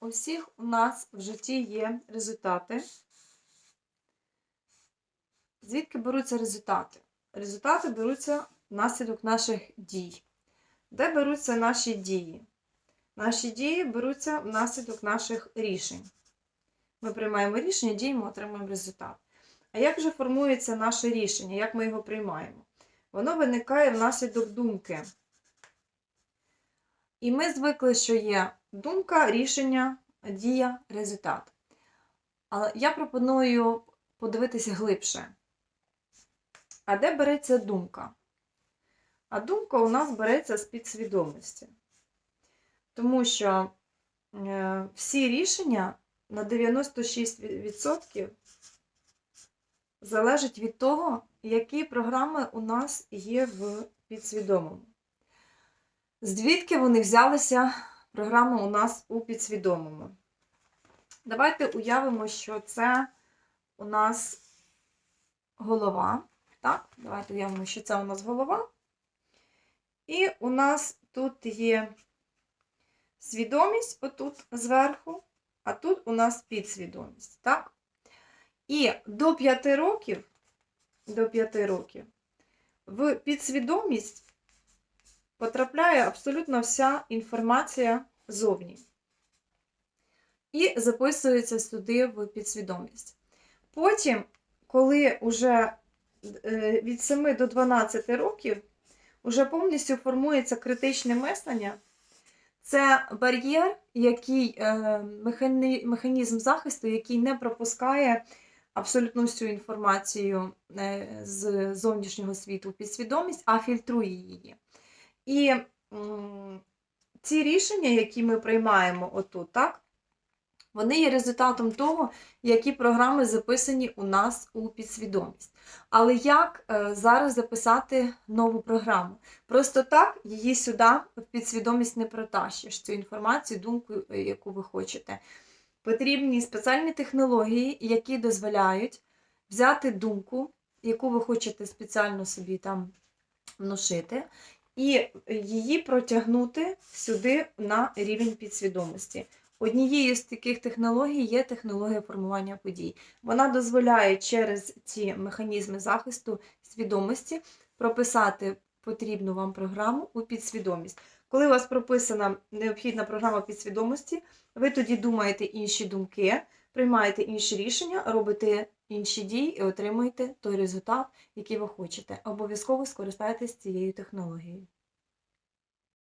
У всіх у нас в житті є результати. Звідки беруться результати? Результати беруться внаслідок наших дій. Де беруться наші дії? Наші дії беруться внаслідок наших рішень. Ми приймаємо рішення, діємо, отримуємо результат. А як же формується наше рішення? Як ми його приймаємо? Воно виникає внаслідок думки. І ми звикли, що є думка, рішення, дія, результат. Але я пропоную подивитися глибше. А де береться думка? А думка у нас береться з підсвідомості. Тому що е, всі рішення на 96% залежать від того, які програми у нас є в підсвідомому. Звідки вони взялися, програми у нас у підсвідомому? Давайте уявимо, що це у нас голова. Так, давайте уявимо, що це у нас голова. І у нас тут є свідомість, отут зверху, а тут у нас підсвідомість. Так? І до 5 років, до 5 років в підсвідомість потрапляє абсолютно вся інформація зовні. І записується сюди в підсвідомість. Потім, коли вже е, від 7 до 12 років, вже повністю формується критичне мислення, це бар'єр, який, е, механізм захисту, який не пропускає абсолютно всю інформацію е, з зовнішнього світу в підсвідомість, а фільтрує її. І ці рішення, які ми приймаємо отут, так, вони є результатом того, які програми записані у нас у підсвідомість. Але як е, зараз записати нову програму? Просто так її сюди в підсвідомість не протащиш, цю інформацію, думку, е, яку ви хочете. Потрібні спеціальні технології, які дозволяють взяти думку, яку ви хочете спеціально собі там внушити, і її протягнути сюди на рівень підсвідомості. Однією з таких технологій є технологія формування подій. Вона дозволяє через ці механізми захисту свідомості прописати потрібну вам програму у підсвідомість. Коли у вас прописана необхідна програма підсвідомості, ви тоді думаєте інші думки, приймаєте інші рішення, робите інші дії і отримуєте той результат, який ви хочете. Обов'язково скористайтесь цією технологією.